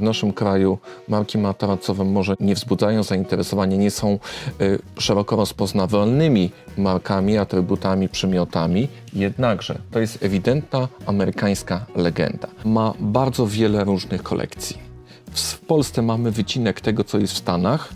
W naszym kraju marki materacowe może nie wzbudzają zainteresowania, nie są y, szeroko rozpoznawalnymi markami, atrybutami, przymiotami, jednakże to jest ewidentna amerykańska legenda. Ma bardzo wiele różnych kolekcji. W, Polsce mamy wycinek tego, co jest w Stanach,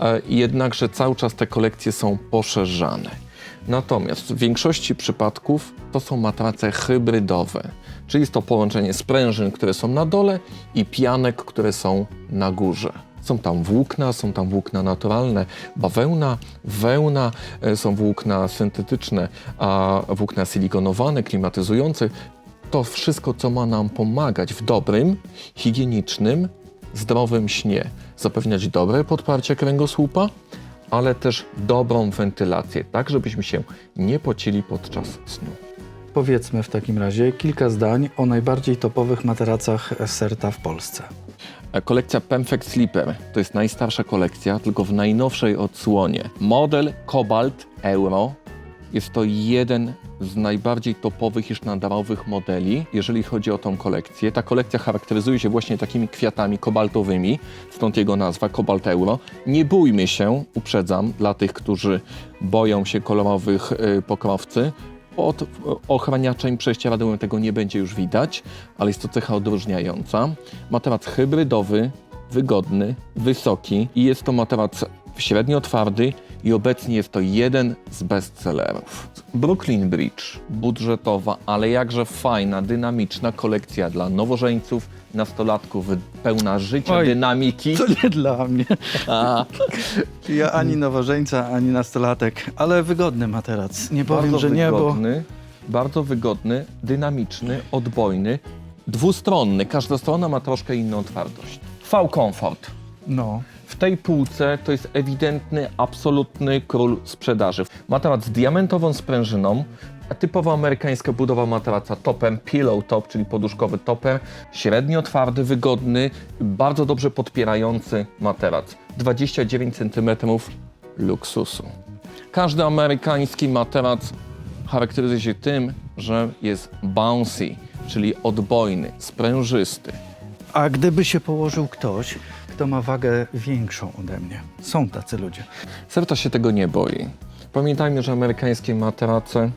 e, jednakże cały czas te kolekcje są poszerzane. Natomiast w większości przypadków to są matrace hybrydowe, czyli jest to połączenie sprężyn, które są na dole i pianek, które są na górze. Są tam włókna, są tam włókna naturalne, bawełna, wełna, e, są włókna syntetyczne, a włókna silikonowane, klimatyzujące. To wszystko, co ma nam pomagać w dobrym, higienicznym, zdrowym śnie. Zapewniać dobre podparcie kręgosłupa, ale też dobrą wentylację, tak żebyśmy się nie pocili podczas snu. Powiedzmy w takim razie kilka zdań o najbardziej topowych materacach Serta w Polsce. Kolekcja Perfect Sleeper to jest najstarsza kolekcja, tylko w najnowszej odsłonie. Model Cobalt Euro jest to jeden z najbardziej topowych i sztandarowych modeli, jeżeli chodzi o tą kolekcję. Ta kolekcja charakteryzuje się właśnie takimi kwiatami kobaltowymi, stąd jego nazwa Cobalt Euro. Nie bójmy się, uprzedzam, dla tych, którzy boją się kolorowych y, pokrowcy, od ochraniaczeń przejścia radyłem tego nie będzie już widać, ale jest to cecha odróżniająca. Materac hybrydowy, wygodny, wysoki i jest to materac średnio twardy i obecnie jest to jeden z bestsellerów. Brooklyn Bridge, budżetowa, ale jakże fajna, dynamiczna kolekcja dla nowożeńców, nastolatków, pełna życia, Oj, dynamiki. To nie dla mnie. A, Ja ani nowożeńca, ani nastolatek, ale wygodny materac. Nie powiem, bardzo że nie, bo wygodny, bardzo wygodny, dynamiczny, odbojny, dwustronny. Każda strona ma troszkę inną twardość. V-Comfort. no, tej półce to jest ewidentny, absolutny król sprzedaży. Materac z diamentową sprężyną, a typowo amerykańska budowa materaca topem, pillow top, czyli poduszkowy topem, średnio twardy, wygodny, bardzo dobrze podpierający materac. 29 cm luksusu. Każdy amerykański materac charakteryzuje się tym, że jest bouncy, czyli odbojny, sprężysty. a gdyby się położył ktoś, kto ma wagę większą ode mnie. Są tacy ludzie. Serta się tego nie boi. Pamiętajmy, że amerykańskie materace,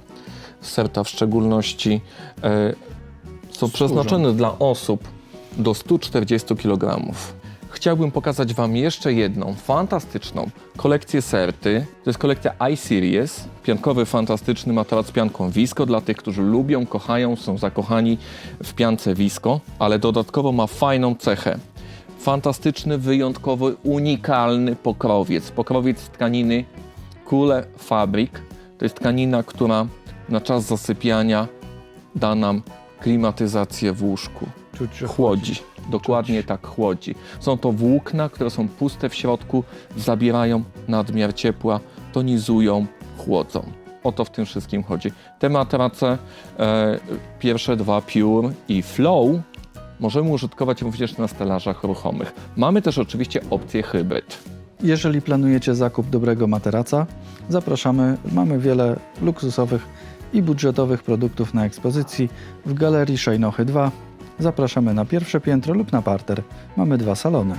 Serta w szczególności, e, są przeznaczone dla osób do 140 kg. Chciałbym pokazać Wam jeszcze jedną fantastyczną kolekcję Serty. To jest kolekcja iSeries, piankowy, fantastyczny materac z pianką Visco dla tych, którzy lubią, kochają, są zakochani w piance Visco, ale dodatkowo ma fajną cechę fantastyczny, wyjątkowy, unikalny pokrowiec. Pokrowiec z tkaniny Kule Fabric. To jest tkanina, która na czas zasypiania da nam klimatyzację w łóżku. Czuć, Chłodzi. Dokładnie tak chłodzi. Są to włókna, które są puste w środku, zabierają nadmiar ciepła, tonizują, chłodzą. O to w tym wszystkim chodzi. Te materace, e, pierwsze dwa Pure i Flow, możemy użytkować również na stelażach ruchomych. Mamy też oczywiście opcję hybryd. Jeżeli planujecie zakup dobrego materaca, zapraszamy. Mamy wiele luksusowych i budżetowych produktów na ekspozycji w Galerii Szejnochy 2. Zapraszamy na pierwsze piętro lub na parter. Mamy dwa salony.